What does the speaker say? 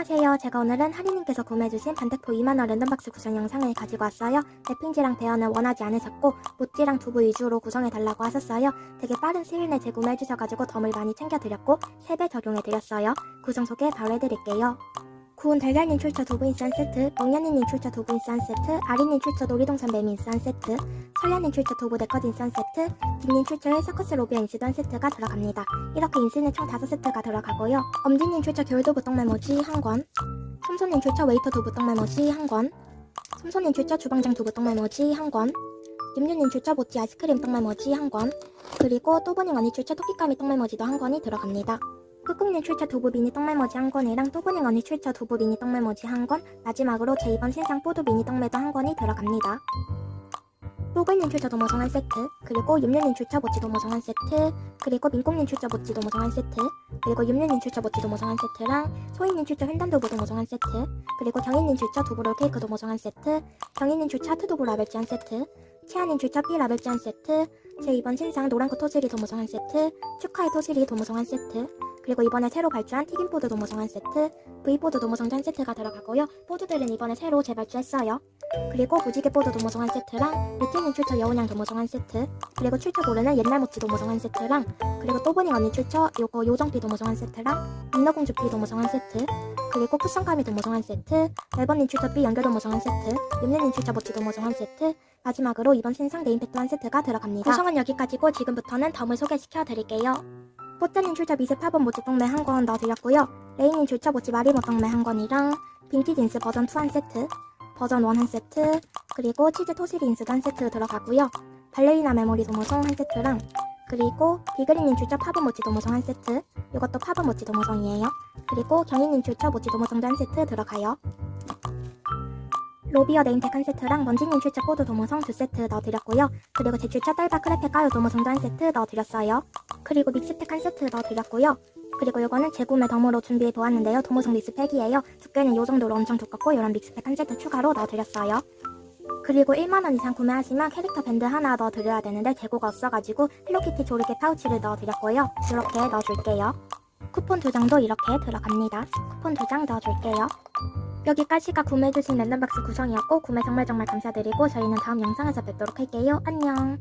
안녕하세요. 제가 오늘은 하리님께서 구매해주신 반대포 2만원 랜덤박스 구성 영상을 가지고 왔어요. 랩핑지랑 배연을 원하지 않으셨고 모찌랑 두부 위주로 구성해달라고 하셨어요. 되게 빠른 시일 내에 재구매해주셔가지고 덤을 많이 챙겨드렸고 3배 적용해드렸어요. 구성 소개 바로 해드릴게요. 구운 달걀님 출처 인싼 세트, 멍년이님 출처 인싼 세트, 아리님 출처 놀이동산 매미 인싼 세트, 설련님 출처 네컷 인싼 세트, 김님 출처에 서커스 로비아 인시던 세트가 들어갑니다. 이렇게 인스는 총 5세트가 들어가고요. 엄지님 출처 겨울도부 떡메모지 한 권, 솜손님 출처 웨이터 두부 떡메모지 한 권, 솜손님 출처 주방장 두부 떡메모지 한 권, 김유님 출처 모찌 아이스크림 떡메모지 한 권, 그리고 또보닝 언니 출처 토끼까미 떡메모지도 한 권이 들어갑니다. 끄꿍님 출처 두부 미니 떡메모지 한 권이랑 또보닝 언니 출처 두부 미니 떡메모지 한 권, 마지막으로 제 이번 신상 뽀드 미니 떡메도 한 권이 들어갑니다. 또글님 출처 도모성 한 세트, 그리고 윤유님 출처 모찌 도모성 한 세트, 그리고 민꽁님 출처 모찌 도모성 한 세트, 그리고 윤유님 출처 모찌 도모성 한 세트랑 소희님 출처 횡단두부 도모성 한 세트, 그리고 경희님 출처 두부롤 케이크 도모성 한 세트, 경희님 출처 하트두부 라벨지 한 세트, 치아님 출처 피 라벨지 한 세트, 제 이번 신상 노란코 토시리 도모성 한 세트, 축하의 토시리 도모성 한 세트, 그리고 이번에 새로 발주한 튀김보드 도모성 한 세트, V보드 도모성 한 세트가 들어가고요. 보드들은 이번에 새로 재발주했어요. 그리고 무지개 보드 도모성 한 세트랑 리티님 출처 여운양 도모성 한 세트, 그리고 출처 모르는 옛날 모찌 도모성 한 세트랑 그리고 또보닝 언니 출처 요거 요정피 도모성 한 세트랑 민너공주 피 도모성 한 세트, 그리고 쿠션가미 도모성 한 세트, 멜번님 출처 삐 연결 도모성 한 세트, 윤네님 출처 모찌 도모성 한 세트, 마지막으로 이번 신상 네임팩도 한 세트가 들어갑니다. 구성은 여기까지고 지금부터는 덤을 소개시켜 드릴게요. 뽀짜님 출처 미세 파본 모찌 동매 한권 넣어드렸고요. 레이님 출처 모찌 마리모 동매 한 권이랑 빈티진스 버전 2 한 세트, 버전 1 한 세트, 그리고 치즈 토시리 인스도 한 세트 들어가고요. 발레리나 메모리 도모성 한 세트랑 그리고 비그리님 출처 파본 모찌 도모성 한 세트, 이것도 파본 모찌 도모성이에요. 그리고 경희님 출처 모찌 도모성도 한 세트 들어가요. 로비어 네임팩 한 세트랑 먼지님 출처 코드 도모성 두 세트 넣어드렸고요. 그리고 제 출처 딸바 크레페 까요 도모성도 한 세트 넣어드렸어요. 그리고 믹스팩 한 세트 넣어드렸고요. 그리고 이거는 재구매 덤으로 준비해 보았는데요. 도모성 믹스팩이에요. 두께는 이 정도로 엄청 두껍고 이런 믹스팩 한 세트 추가로 넣어드렸어요. 그리고 1만원 이상 구매하시면 캐릭터 밴드 하나 넣어드려야 되는데 재고가 없어가지고 헬로키티 조르게 파우치를 넣어드렸고요. 이렇게 넣어줄게요. 쿠폰 두 장도 이렇게 들어갑니다. 쿠폰 두 장 넣어줄게요. 여기까지가 구매해주신 랜덤박스 구성이었고 구매 정말 정말 감사드리고 저희는 다음 영상에서 뵙도록 할게요. 안녕.